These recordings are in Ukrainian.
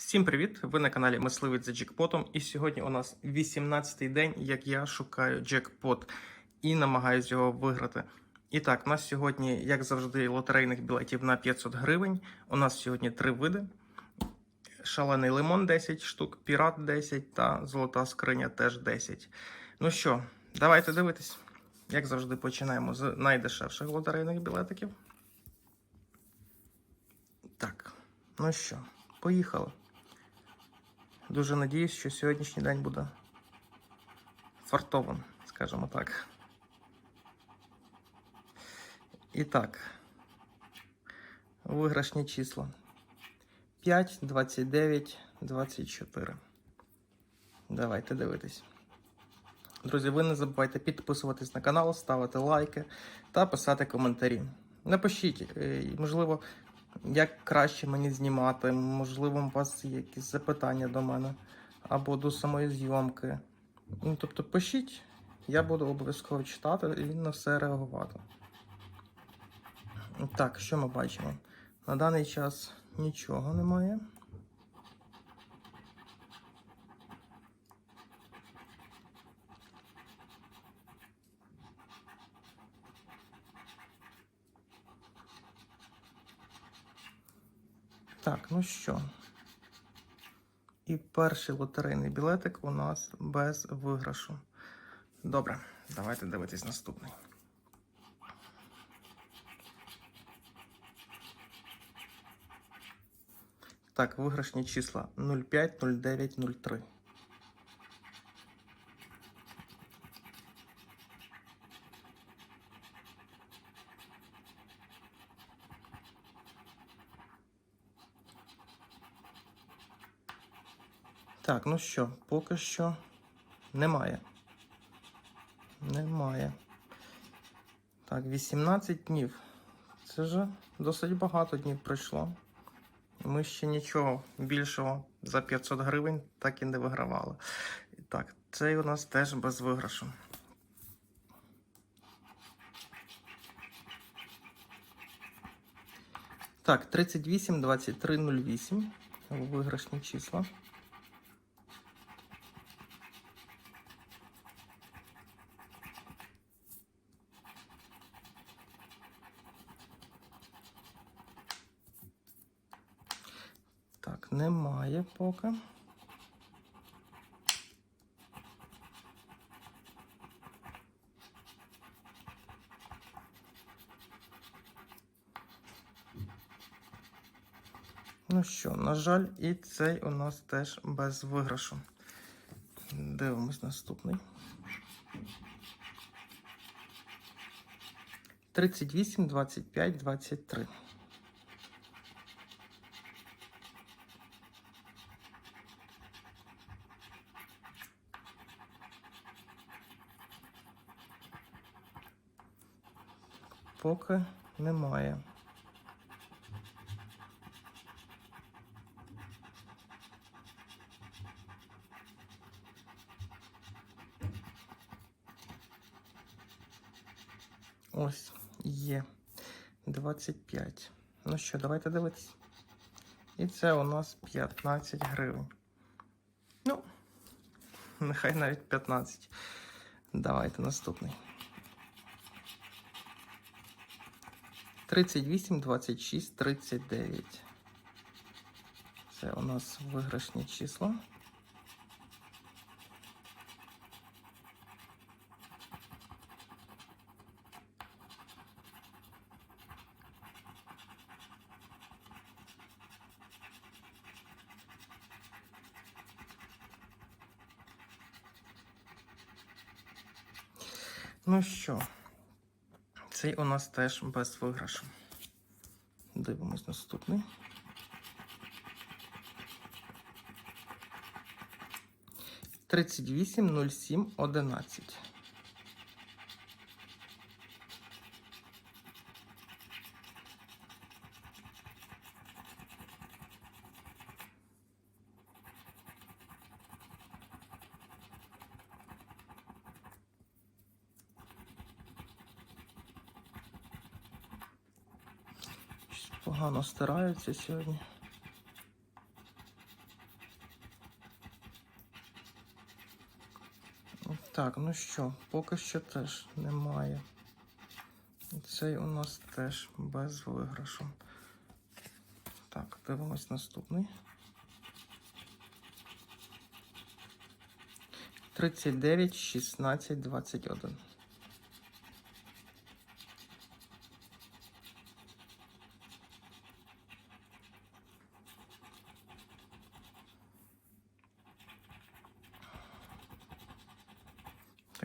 Всім привіт! Ви на каналі Мисливець за джекпотом. І сьогодні у нас 18-й день, як я шукаю джекпот і намагаюсь його виграти. І так, у нас сьогодні, як завжди, лотерейних білетів на 500 гривень. У нас сьогодні три види: шалений лимон 10 штук, пірат 10 та золота скриня теж 10. Ну що, давайте дивитись. Як завжди, починаємо з найдешевших лотерейних білетиків. Так, ну що, поїхали. Дуже надіюсь, що сьогоднішній день буде фартовим, скажімо так. І так, виграшні числа 5, 29, 24. Давайте дивитись. Друзі, ви не забувайте підписуватись на канал, ставити лайки та писати коментарі. Напишіть, е, можливо, як краще мені знімати, можливо, у вас є якісь запитання до мене або до самої зйомки. Ну, тобто пишіть, я буду обов'язково читати і на все реагувати. Так, що ми бачимо? На даний час нічого немає. Так, ну що. І перший лотерейний білетик у нас без виграшу. Добре, давайте дивитись наступний. Так, виграшні числа 05, 09, 03. Так, ну що, поки що немає. Немає. Так, 18 днів. Це вже досить багато днів пройшло. Ми ще нічого більшого за 500 гривень так і не вигравали. Так, цей у нас теж без виграшу. Так, 38, 23, 08. Виграшні числа. Немає поки. Ну що, на жаль, і цей у нас теж без виграшу. Дивимось наступний. 38, 25, 23. Поки немає. Ось є 25. Ну що, давайте дивитись. І це у нас 15 гривень. Ну, нехай навіть 15. Давайте наступний. 38, 26, 39. Це у нас виграшні числа. Ну що, цей у нас теж без виграшу. Дивимось наступний. Тридцять вісім, нуль сім, одинадцять. погано стираються сьогодні. Так, ну що, поки що теж немає. Цей у нас теж без виграшу. Так, дивимось наступний. 39, 16, 21.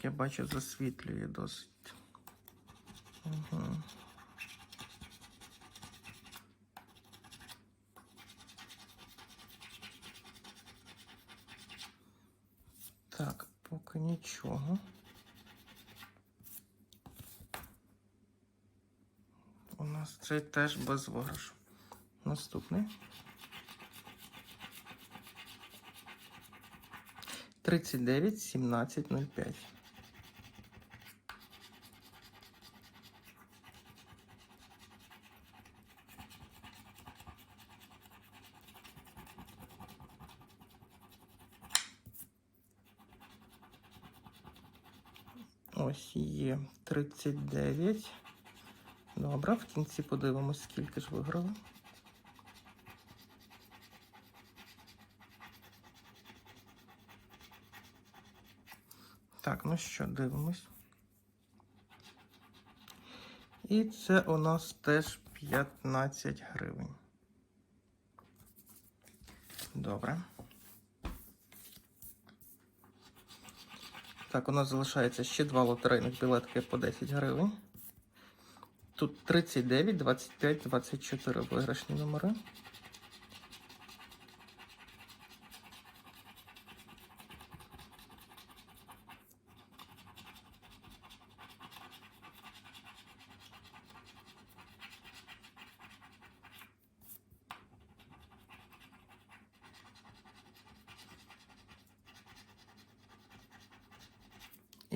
Так, я бачу, засвітлює досить. Угу. Так, поки нічого. У нас цей теж без виграшу. Наступний. 39, 17, 05. Ось є 39. Добре, в кінці подивимось, скільки ж виграли. Так, ну що, дивимось. І це у нас теж 15 гривень. Добре. Так, у нас залишається ще два лотерейних білетки по 10 гривень. Тут 39, 25, 24 виграшні номери.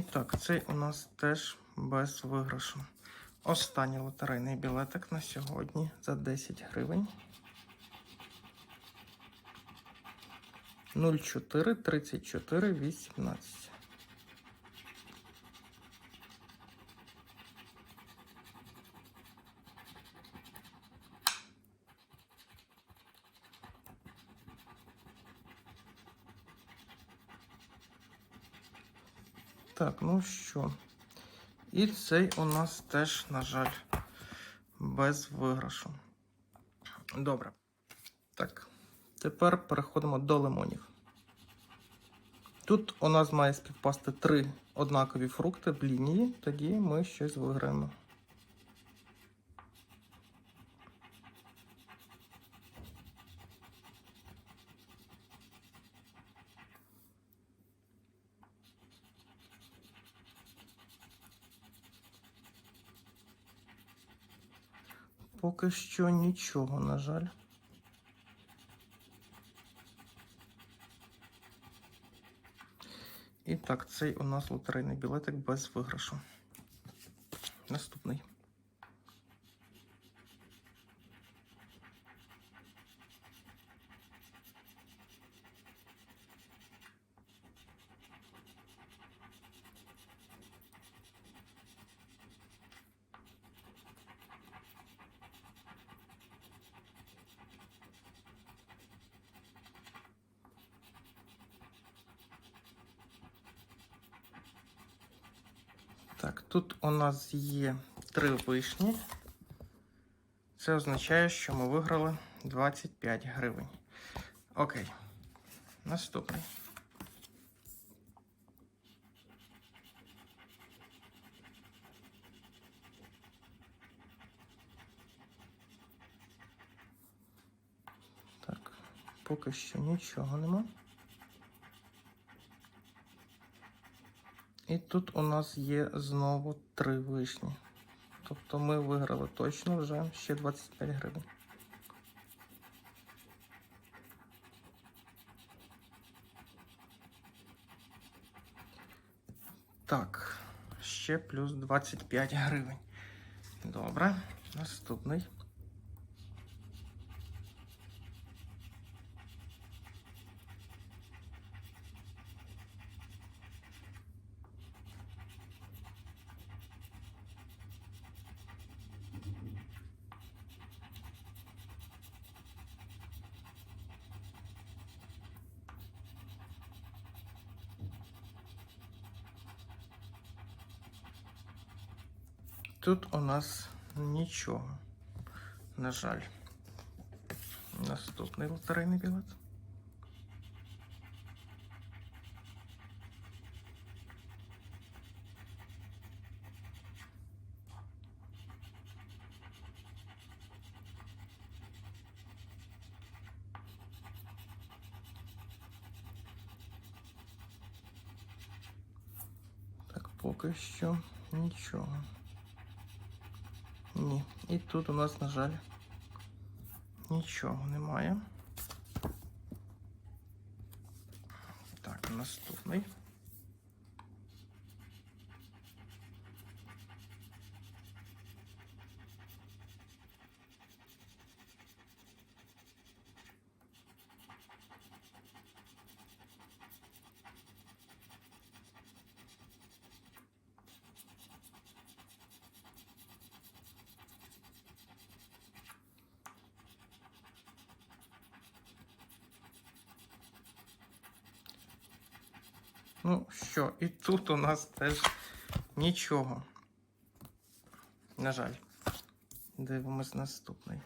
І так, цей у нас теж без виграшу. Останній лотерейний білетик на сьогодні за 10 гривень. 04 34 18. Так, ну що. І цей у нас теж, на жаль, без виграшу. Добре. Так, тепер переходимо до лимонів. Тут у нас має співпасти три однакові фрукти в лінії, тоді ми щось виграємо. Поки що нічого, на жаль. І так, цей у нас лотерейний білетик без виграшу. Наступний. Так, тут у нас є три вишні. Це означає, що ми виграли 25 гривень. Окей. Наступний. Так, поки що нічого нема. І тут у нас є знову три вишні. Тобто ми виграли точно вже ще 25 гривень. Так, ще плюс 25 гривень. Добре, наступний. Тут у нас нічого. На жаль. Наступний лотерейний білет. Так, поки що нічого. Ні. І тут у нас, на жаль, нічого немає. Так, наступний. Ну що, і тут у нас теж нічого. На жаль. Дивимось наступний.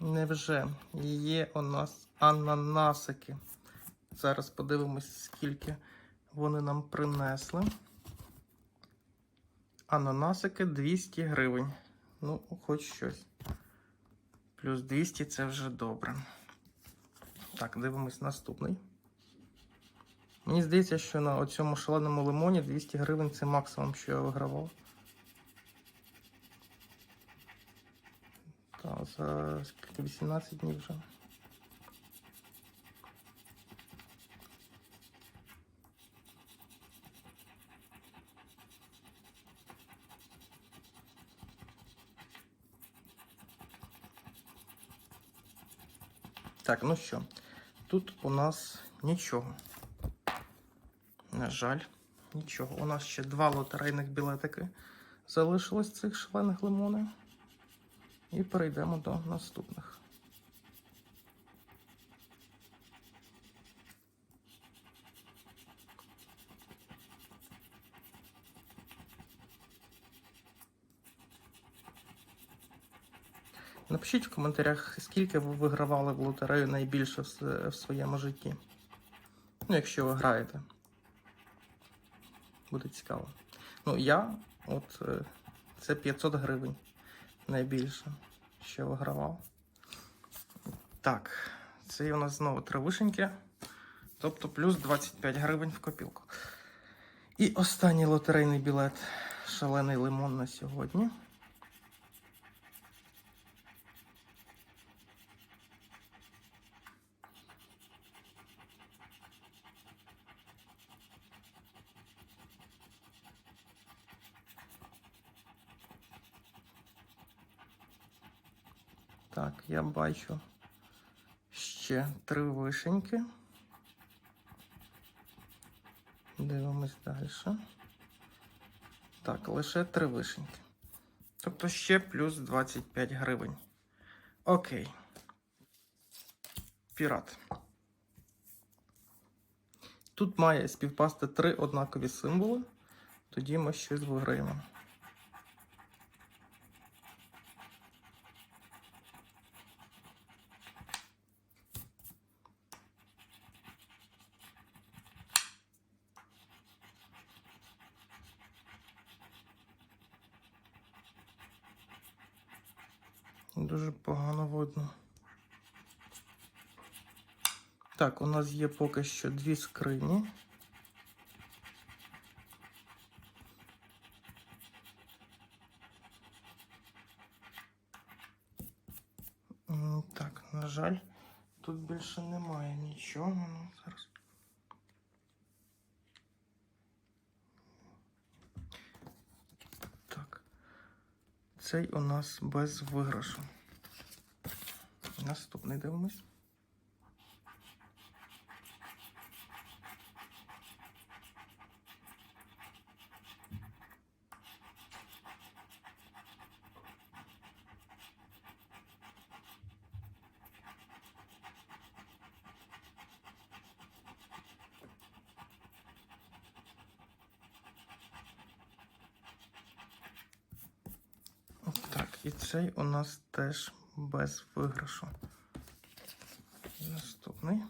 Невже є у нас ананасики? Зараз подивимось, скільки вони нам принесли. Ананасики 200 гривень. Ну, хоч щось. Плюс 200 це вже добре. Так, дивимось наступний. Мені здається, що на цьому шаленому лимоні 200 гривень це максимум, що я вигравав. За скільки 18 днів вже. Так, ну що, тут у нас нічого. На жаль, нічого. У нас ще два лотерейних білетики залишилось цих шалених лимонів. І перейдемо до наступних. Напишіть в коментарях, скільки ви вигравали в лотерею найбільше в своєму житті. Ну, якщо ви граєте. Буде цікаво. Ну, я, от, е, це 500 гривень найбільше, що вигравав. Так, це у нас знову три вишеньки. Тобто плюс 25 гривень в копілку. І останній лотерейний білет шалений лимон на сьогодні. Так, я бачу ще три вишеньки. Дивимось далі. Так, лише три вишеньки. Тобто ще плюс 25 гривень. Окей. Пірат. Тут має співпасти три однакові символи. Тоді ми щось виграємо. Дуже погано видно. Так, у нас є поки що дві скрині. Так, на жаль, тут більше немає нічого. Ну, зараз. Так. Цей у нас без виграшу. Наступний дивимось. Так, і цей у нас теж без виграшу. Наступний.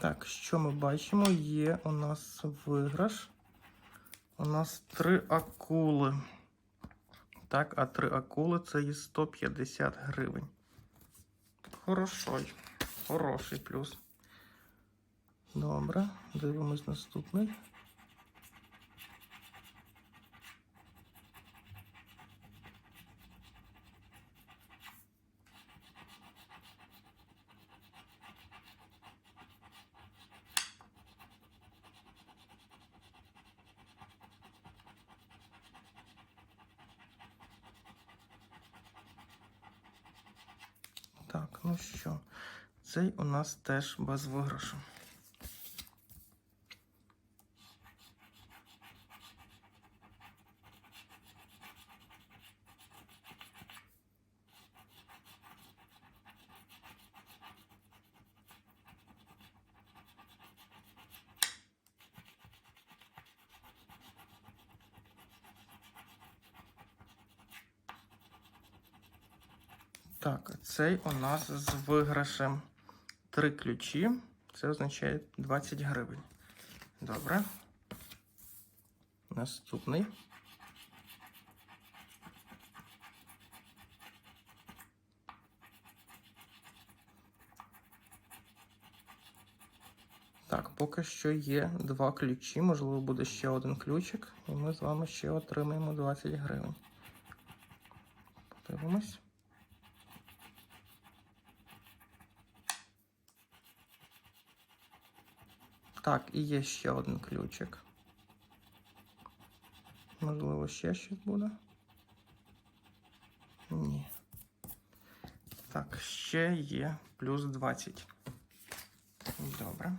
Так, що ми бачимо? Є у нас виграш. У нас три акули. Так, а три акули це є 150 гривень. Хороший. Хороший плюс. Добре, дивимось наступний. Так, ну що, цей у нас теж без виграшу. Так, цей у нас з виграшем три ключі. Це означає 20 гривень. Добре. Наступний. Так, поки що є два ключі, можливо, буде ще один ключик, і ми з вами ще отримаємо 20 гривень. Подивимось. Так, і є ще один ключик. Можливо, ще щось буде? Ні. Так, ще є плюс 20. Добре.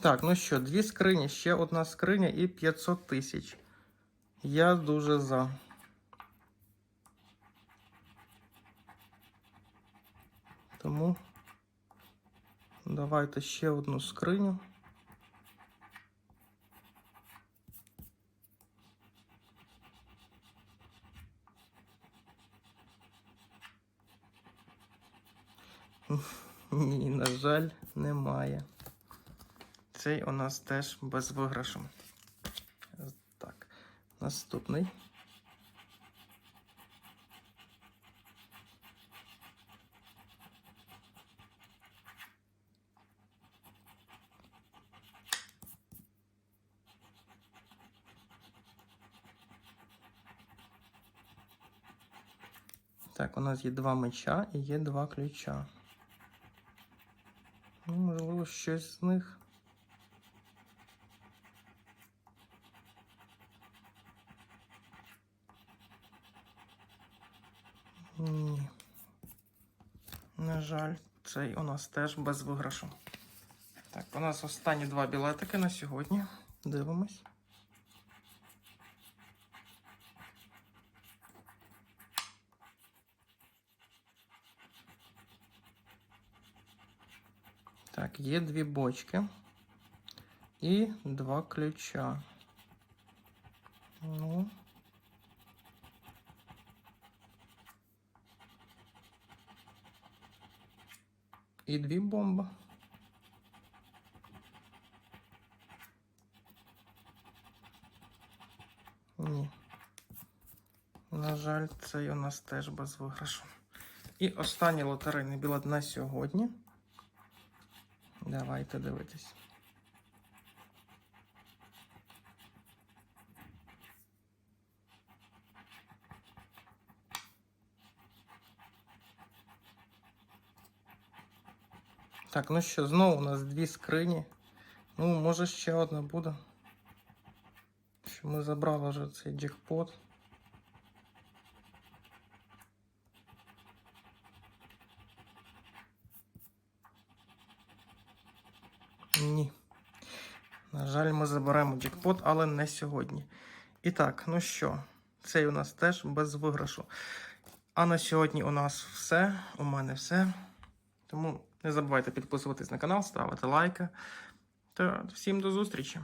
Так, ну що, дві скрині, ще одна скриня і 500 тисяч. Я дуже за. Тому давайте ще одну скриню. Ні, на жаль, немає. Цей у нас теж без виграшу. Так, наступний. Так, у нас є два меча і є два ключа. Ну, можливо, щось з них. Ні. На жаль, цей у нас теж без виграшу. Так, у нас останні два білетики на сьогодні. Дивимось. Так, є дві бочки і два ключа. Ну. І дві бомби. Ні. На жаль, цей у нас теж без виграшу. І останній лотерейний білет на сьогодні. Давайте дивитись. Так, ну що, знову у нас дві скрині. Ну, може ще одна буде. Що ми забрали вже цей джекпот. Ні. На жаль, ми заберемо джекпот, але не сьогодні. І так, ну що, цей у нас теж без виграшу. А на сьогодні у нас все. У мене все. Тому не забувайте підписуватись на канал, ставити лайки. Та всім до зустрічі!